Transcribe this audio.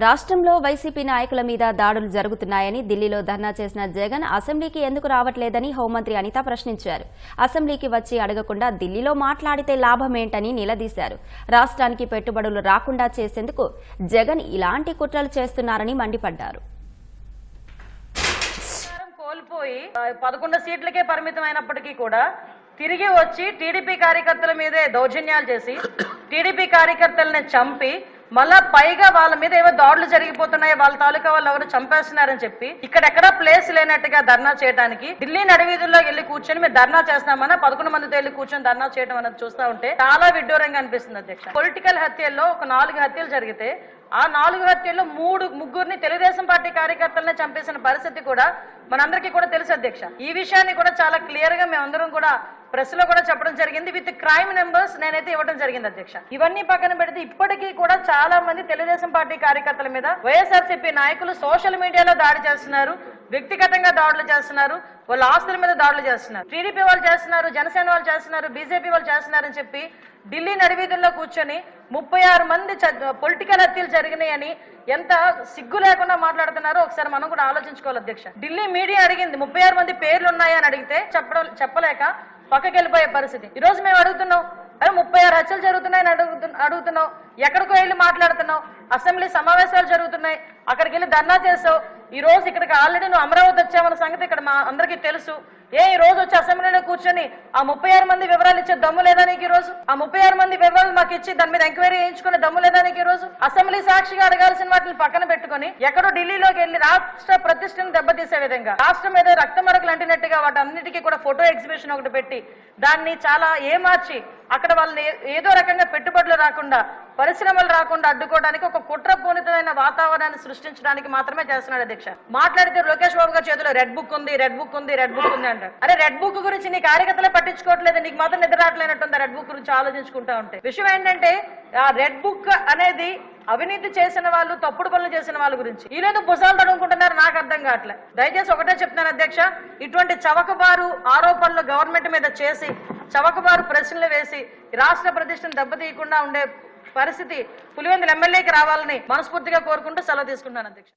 రాష్ట్రంలో వైసీపీ నాయకుల మీద దాడులు జరుగుతున్నాయని ఢిల్లీలో ధర్నా చేసిన జగన్ అసెంబ్లీకి ఎందుకు రావట్లేదని హోంమంత్రి అనిత ప్రశ్నించారు. అసెంబ్లీకి వచ్చి అడగకుండా ఢిల్లీలో మాట్లాడితే లాభమేంటని నిలదీశారు. రాష్ట్రానికి పెట్టుబడులు రాకుండా చేసేందుకు జగన్ ఇలాంటి కుట్రలు చేస్తున్నారని మండిపడ్డారు. కోల్పోయి పదకొండు సీట్లకే పరిమితం అయినప్పటికీ కూడా తిరిగి వచ్చి టీడీపీ కార్యకర్తల మీదే దౌర్జన్యాలు చేసి టీడీపీ కార్యకర్తలను చంపి మళ్ళా పైగా వాళ్ళ మీద ఏవో దాడులు జరిగిపోతున్నాయి వాళ్ళ తాలూకా వాళ్ళు ఎవరు చంపేస్తున్నారని చెప్పి ఇక్కడెక్కడా ప్లేస్ లేనట్టుగా ధర్నా చేయడానికి ఢిల్లీ నడివీధుల్లో వెళ్ళి కూర్చొని మేము ధర్నా చేస్తామన్నా పదకొండు మందితో వెళ్ళి కూర్చొని ధర్నా చేయడం అనేది చూస్తా ఉంటే చాలా విడ్డూరంగా అనిపిస్తుంది అధ్యక్ష. పొలిటికల్ హత్యల్లో ఒక నాలుగు హత్యలు జరిగితే ఆ నాలుగు హత్యల్లో మూడు ముగ్గురిని తెలుగుదేశం పార్టీ కార్యకర్తలనే చంపేసిన పరిస్థితి కూడా మనందరికీ కూడా తెలుసు అధ్యక్ష. ఈ విషయాన్ని కూడా చాలా క్లియర్గా మేమందరం కూడా ప్రెస్లో కూడా చెప్పడం జరిగింది. విత్ క్రైమ్ నెంబర్స్ నేనైతే ఇవ్వడం జరిగింది అధ్యక్ష. ఇవన్నీ పక్కన పెడితే ఇప్పటికీ కూడా చాలా మంది తెలుగుదేశం పార్టీ కార్యకర్తల మీద వైఎస్ఆర్సీపీ నాయకులు సోషల్ మీడియాలో దాడి చేస్తున్నారు. వ్యక్తిగతంగా దాడులు చేస్తున్నారు వాళ్ళ ఆస్తుల మీద దాడులు చేస్తున్నారు. టీడీపీ వాళ్ళు చేస్తున్నారు జనసేన వాళ్ళు చేస్తున్నారు బీజేపీ వాళ్ళు చేస్తున్నారని చెప్పి ఢిల్లీ నడివీధుల్లో కూర్చొని ముప్పై ఆరు మంది పొలిటికల్ హత్యలు జరిగినాయని ఎంత సిగ్గు లేకుండా మాట్లాడుతున్నారో ఒకసారి మనం కూడా ఆలోచించుకోవాలి అధ్యక్ష. ఢిల్లీ మీడియా అడిగింది ముప్పై ఆరు మంది పేర్లు ఉన్నాయని అడిగితే చెప్పడం చెప్పలేక పక్కకి వెళ్ళిపోయే పరిస్థితి. ఈ రోజు మేము అడుగుతున్నాం అరే ముప్పై ఆరు హత్యలు జరుగుతున్నాయని అడుగుతు అడుగుతున్నావు ఎక్కడికో వెళ్ళి మాట్లాడుతున్నావు అసెంబ్లీ సమావేశాలు జరుగుతున్నాయి అక్కడికి వెళ్ళి ధర్నా చేసావు ఈ రోజు ఇక్కడికి ఆల్రెడీ నువ్వు అమరావతి వచ్చావన్న సంగతి ఇక్కడ మా అందరికీ తెలుసు. ఏ ఈ రోజు వచ్చి అసెంబ్లీలో కూర్చొని ఆ ముప్పై ఆరు మంది వివరాలు ఇచ్చే దమ్ము లేదా నీకు ఈ రోజు? ఆ ముప్పై ఆరు మంది వివరాలు మాకు ఇచ్చి దాని మీద ఎంక్వైరీ చేయించుకునే దమ్ము లేదా నీకు ఈ రోజు? అసెంబ్లీ సాక్షిగా అడగాల్సిన వాటిని పక్కన పెట్టుకొని ఎక్కడో ఢిల్లీలోకి వెళ్ళి రాష్ట్ర ప్రతిష్టను దెబ్బతీసే విధంగా రాష్ట్రం మీద రక్త మరకలు అంటినట్టుగా వాటన్నిటికీ కూడా ఫోటో ఎగ్జిబిషన్ ఒకటి పెట్టి దాన్ని చాలా ఏమార్చి అక్కడ వాళ్ళని ఏదో రకంగా పెట్టుబడులు రాకుండా పరిశ్రమలు రాకుండా అడ్డుకోవడానికి ఒక కుట్ర పూనిత వాతావరణాన్ని సృష్టించడానికి మాత్రమే చేస్తున్నాడు అధ్యక్ష. మాట్లాడితే లోకేష్ బాబు గారి చేతిలో రెడ్ బుక్ ఉంది రెడ్ బుక్ ఉంది రెడ్ బుక్ ఉంది అంటారు. అరే రెడ్ బుక్ గురించి నీ కార్యకర్తలే పట్టించుకోవట్లేదు నీకు మాత్రం నిద్ర రావట్లేనట్టుంది రెడ్ బుక్ గురించి ఆలోచించుకుంటా ఉంటే? విషయం ఏంటంటే ఆ రెడ్ బుక్ అనేది అవినీతి చేసిన వాళ్ళు తప్పుడు పనులు చేసిన వాళ్ళ గురించి. వీళ్ళేదో భుజాలు తడుముకుంటున్నారు నాకు అర్థం కావట్లే. దయచేసి ఒకటే చెప్తాను అధ్యక్ష ఇటువంటి చవకబారు ఆరోపణలు గవర్నమెంట్ మీద చేసి చవకబారు ప్రశ్నలు వేసి రాష్ట్ర ప్రతిష్టను దెబ్బతీయకుండా ఉండే పరిస్థితి పులివెందుల ఎమ్మెల్యేకి రావాలని మనస్ఫూర్తిగా కోరుకుంటూ సెలవు తీసుకుంటాను అధ్యక్ష.